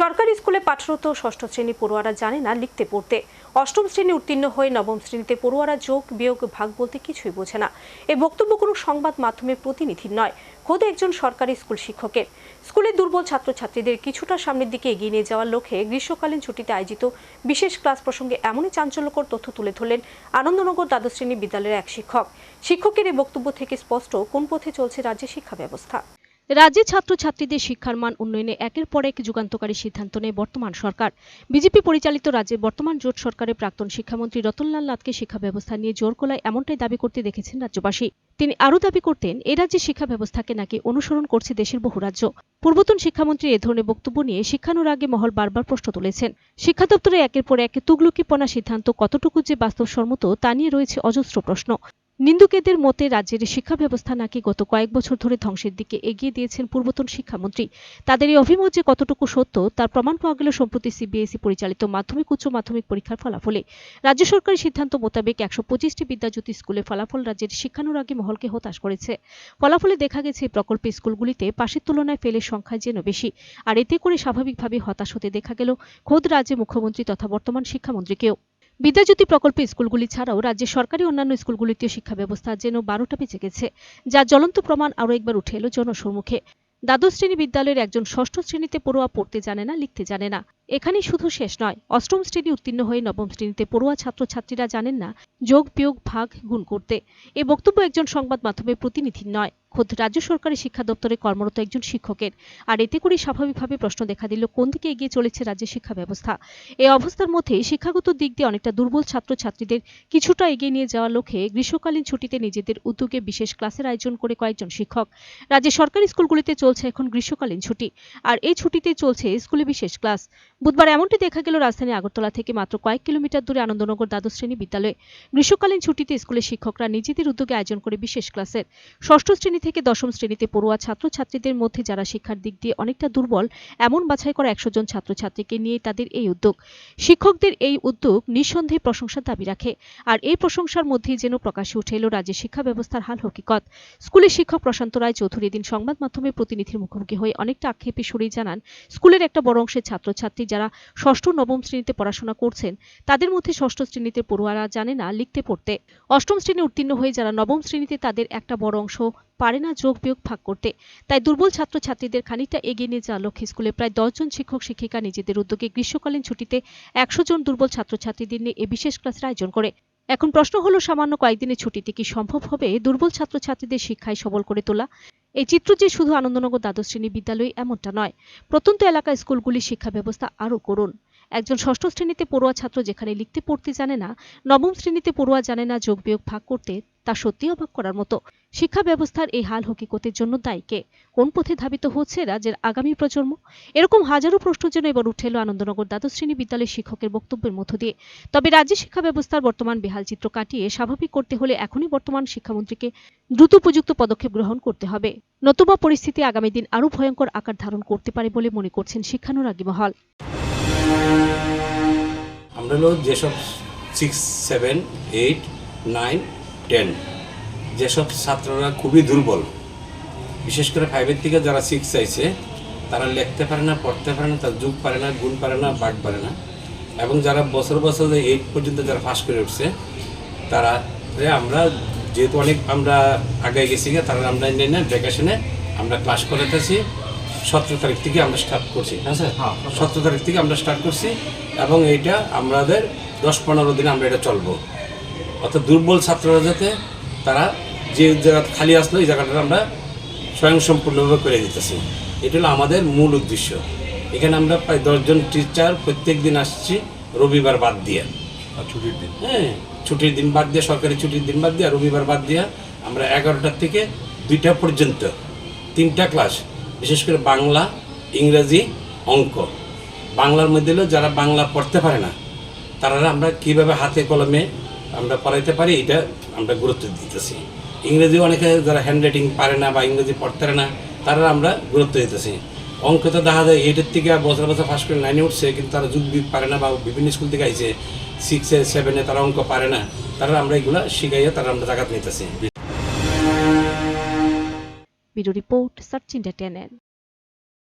সরকারি স্কুলে পাঠরত ষষ্ঠ শ্রেণি পড়ুয়ারা জানে না লিখতে পড়তে। অষ্টম শ্রেণি উত্তীর্ণ হয়ে নবম শ্রেণীতে পড়ুয়ারা যোগ, বিয়োগ, ভাগ বলতে কিছুই বোঝে না। এই বক্তব্য কোনো সংবাদ মাধ্যমের প্রতিনিধির নয়, খোদ একজন সরকারি স্কুল শিক্ষকের। স্কুলের দুর্বল ছাত্রছাত্রীদের কিছুটা সামনের দিকে এগিয়ে নিয়ে যাওয়ার লক্ষ্যে গ্রীষ্মকালীন ছুটিতে আয়োজিত বিশেষ ক্লাস প্রসঙ্গে এমনই চাঞ্চল্যকর তথ্য তুলে ধরলেন আনন্দনগর দ্বাদশ শ্রেণি বিদ্যালয়ের এক শিক্ষক। শিক্ষকের এই বক্তব্য থেকে স্পষ্ট কোন পথে চলছে রাজ্যের শিক্ষা ব্যবস্থা। রাজ্যে ছাত্রছাত্রীদের শিক্ষার মান উন্নয়নে একের পর এক যুগান্তকারী সিদ্ধান্ত নেয় বর্তমান সরকার। বিজেপি পরিচালিত রাজ্যের বর্তমান জোট সরকারের প্রাক্তন শিক্ষামন্ত্রী রতনলাল নাথকে শিক্ষা ব্যবস্থা নিয়ে জোর গলায় এমনটাই দাবি করতে দেখেছেন রাজ্যবাসী। তিনি আরও দাবি করতেন, এ রাজ্যের শিক্ষা ব্যবস্থাকে নাকি অনুসরণ করছে দেশের বহু রাজ্য। পূর্বতন শিক্ষামন্ত্রী এ ধরনের বক্তব্য নিয়ে শিক্ষানুরাগে মহল বারবার প্রশ্ন তুলেছেন। শিক্ষা দপ্তরে একের পর এক তুগলুকিপনা সিদ্ধান্ত কতটুকু যে বাস্তবসম্মত তা নিয়ে রয়েছে অজস্র প্রশ্ন। নিন্দুকেদের মতে রাজ্যের শিক্ষা ব্যবস্থা নাকি গত কয়েক বছর ধরে ধ্বংসের দিকে এগিয়ে দিয়েছেন পূর্বতন শিক্ষামন্ত্রী। তাদের এই অভিমত যে কতটুকু সত্য, তার প্রমাণ পাওয়া গেল সম্প্রতি সিবিএসই পরিচালিত মাধ্যমিক, উচ্চ মাধ্যমিক পরীক্ষার ফলাফলে। রাজ্য সরকারি সিদ্ধান্ত মোতাবেক একশো পঁচিশটি বিদ্যাজ্যোতি স্কুলে ফলাফল রাজ্যের শিক্ষানুরাগী মহলকে হতাশ করেছে। ফলাফলে দেখা গেছে, প্রকল্পে স্কুলগুলিতে পাশের তুলনায় ফেলের সংখ্যা যেন বেশি। আর এতে করে স্বাভাবিকভাবে হতাশ হতে দেখা গেল খোদ রাজ্যে মুখ্যমন্ত্রী তথা বর্তমান শিক্ষামন্ত্রীকেও। বিদ্যাজ্যোতি প্রকল্পে স্কুলগুলি ছাড়াও রাজ্যের সরকারি অন্যান্য স্কুলগুলিতেও শিক্ষা ব্যবস্থা যেন বারোটা বেঁচে গেছে, যা জ্বলন্ত প্রমাণ আরও একবার উঠে এলো জনসম্মুখে। দ্বাদশ শ্রেণি বিদ্যালয়ের একজন ষষ্ঠ শ্রেণীতে পড়ুয়া পড়তে জানে না, লিখতে জানে না। এখানেই শুধু শেষ নয়, অষ্টম শ্রেণি উত্তীর্ণ হয়ে নবম শ্রেণীতে পড়ুয়া ছাত্রছাত্রীরা জানেন না, যোগ, বিয়োগ, ভাগ, গুণ করতে। এ বক্তব্য একজন সংবাদ মাধ্যমের প্রতিনিধির নয়, খোদ রাজ্য সরকারি শিক্ষা দপ্তরে কর্মরত একজন শিক্ষকের। আর এতে করে স্বাভাবিকভাবে প্রশ্ন দেখা দিল, কোন দিকে এগিয়ে চলেছে রাজ্যের শিক্ষা ব্যবস্থা? এই অবস্থার মধ্যে শিক্ষাগত দিক দিয়ে অনেকটা দুর্বল ছাত্রছাত্রীদের কিছুটা এগিয়ে নিয়ে যাওয়ার লক্ষ্যে গ্রীষ্মকালীন ছুটিতে নিজেদের উদ্যোগে বিশেষ ক্লাসের আয়োজন করে কয়েকজন শিক্ষক। রাজ্যের সরকারি স্কুলগুলিতে চলছে এখন গ্রীষ্মকালীন ছুটি, আর এই ছুটিতে চলছে স্কুলে বিশেষ ক্লাস। বুধবার এমনটি দেখা গেল রাজধানী আগরতলা থেকে মাত্র কয়েক কিলোমিটার দূরে আনন্দনগর দ্বাদশ শ্রেণি বিদ্যালয়ে। গ্রীষ্মকালীন ছুটিতে স্কুলের শিক্ষকরা নিজেদের উদ্যোগে আয়োজন করে বিশেষ ক্লাসের। ষষ্ঠ শ্রেণি থেকে দশম শ্রেণীতে পড়ুয়া ছাত্রছাত্রীদের মধ্যে যারা শিক্ষার দিক দিয়ে অনেকটা দুর্বল, এমন বাছাই করা একশো জন ছাত্রছাত্রীকে নিয়ে তাদের এই উদ্যোগ। শিক্ষকদের এই উদ্যোগ নিঃসন্দেহে প্রশংসার দাবি রাখে। আর এই প্রশংসার মধ্যেই যেন প্রকাশে উঠে এলো রাজ্যের শিক্ষা ব্যবস্থার হাল হকিকত। স্কুলের শিক্ষক প্রশান্ত রায় চৌধুরী দিন সংবাদ মাধ্যমে প্রতিনিধির মুখোমুখি হয়ে অনেকটা আক্ষেপে সুরেই জানান, স্কুলের একটা বড় অংশের ছাত্রছাত্রী যারা ষষ্ঠ, নবম শ্রেণীতে পড়াশোনা করছেন, তাদের মধ্যে ষষ্ঠ শ্রেণীতে পড়ুয়ারা জানে না লিখতে পড়তে। অষ্টম শ্রেণি উত্তীর্ণ হয়ে যারা নবম শ্রেণীতে, তাদের একটা বড় অংশ পারে না যোগ বিয়োগ ভাগ করতে। তাই দুর্বল ছাত্রছাত্রীদের খানিকটা এগিয়ে নিয়ে যাওয়া লক্ষ্যে স্কুলে প্রায় দশজন শিক্ষক, শিক্ষিকা নিজেদের উদ্যোগে গ্রীষ্মকালীন ছুটিতে একশো জন দুর্বল ছাত্রছাত্রীদের নিয়ে এ বিশেষ ক্লাসের আয়োজন করে। এখন প্রশ্ন হলো, সামান্য কয়েকদিনের ছুটিতে কি সম্ভব হবে? দুর্বল ছাত্রছাত্রীদের শিক্ষায় সবল করে তোলা। এই চিত্র যে শুধু আনন্দনগর দ্বাদশ শ্রেণি বিদ্যালয় এমনটা নয়, প্রত্যন্ত এলাকার স্কুলগুলির শিক্ষা ব্যবস্থা আরও করুন। একজন ষষ্ঠ শ্রেণীতে পড়ুয়া ছাত্র যেখানে লিখতে পড়তে জানে না, নবম শ্রেণীতে পড়ুয়া জানে না যোগ বিয়োগ ভাগ করতে, তা সত্যি অবাক করার মতো। শিক্ষা ব্যবস্থার এই হাল হকিকতের জন্য দায়ী কে? কোন পথে ধাবিত হচ্ছে রাজ্যের আগামী প্রজন্ম? এরকম হাজারো প্রশ্ন যেন এবার উঠে এলো আনন্দনগর দ্বাদশ শ্রেণি বিদ্যালয়ের শিক্ষকের বক্তব্যের মধ্য দিয়ে। তবে রাজ্যের শিক্ষা ব্যবস্থার বর্তমান বেহাল চিত্র কাটিয়ে স্বাভাবিক করতে হলে এখনই বর্তমান শিক্ষামন্ত্রীকে দ্রুত উপযুক্ত পদক্ষেপ গ্রহণ করতে হবে। নতুবা পরিস্থিতি আগামী দিন আরও ভয়ঙ্কর আকার ধারণ করতে পারে বলে মনে করছেন শিক্ষানুরাগী মহল। আমরা হলো যেসব six seven eight nine ten যেসব ছাত্ররা খুবই দুর্বল। বিশেষ করে ফাইভের থেকে যারা সিক্স চাইছে, তারা লিখতে পারে না, পড়তে পারে না, তার যুগ পারে না, গুণ পারে না, বাট পারে না। এবং যারা বছর বছর এইট পর্যন্ত যারা পাস করে উঠছে, তারা আমরা যেহেতু অনেক আমরা আগে গেছি তারা আমরা নিয়ে না ভ্যাকেশনে আমরা ক্লাস করাতেছি সতেরো তারিখ থেকে আমরা স্টার্ট করছি। হ্যাঁ স্যার? সতেরো তারিখ থেকে আমরা স্টার্ট করছি এবং এইটা আমাদের দশ পনেরো দিন আমরা এটা চলবো। অর্থাৎ দুর্বল ছাত্ররা যাতে তারা যে জায়গা খালি আসলো এই জায়গাটা আমরা স্বয়ংসম্পূর্ণভাবে করে দিতেছি। এটা হলো আমাদের মূল উদ্দেশ্য। এখানে আমরা প্রায় দশজন টিচার প্রত্যেক দিন আসছি রবিবার বাদ দিয়ে। ছুটির দিন? হ্যাঁ ছুটির দিন বাদ দিয়ে সরকারি ছুটির দিন বাদ দিয়ে রবিবার বাদ দিয়ে আমরা এগারোটার থেকে দুইটা পর্যন্ত তিনটা ক্লাস বিশেষ করে বাংলা, ইংরেজি, অঙ্ক। বাংলার মধ্যে হলো যারা বাংলা পড়তে পারে না, তারা আমরা কীভাবে হাতে কলমে আমরা পড়াইতে পারি, এটা আমরা গুরুত্ব দিতেছি। ইংরেজি অনেকে যারা হ্যান্ড রাইটিং পারে না বা ইংরেজি পড়তে পারে না, তারা আমরা গুরুত্ব দিতেছি। অঙ্ক তো দেখা যায় এইটের থেকে বছর বছর ফার্স্ট করে নাইনে উঠছে, কিন্তু তারা যুগ পারে না বা বিভিন্ন স্কুল থেকে আইছে সিক্সে সেভেনে তারা অঙ্ক পারে না, তারা আমরা এগুলা শিখাইয়া তারা আমরা জায়গা নিতেছি। Video report search Datanen.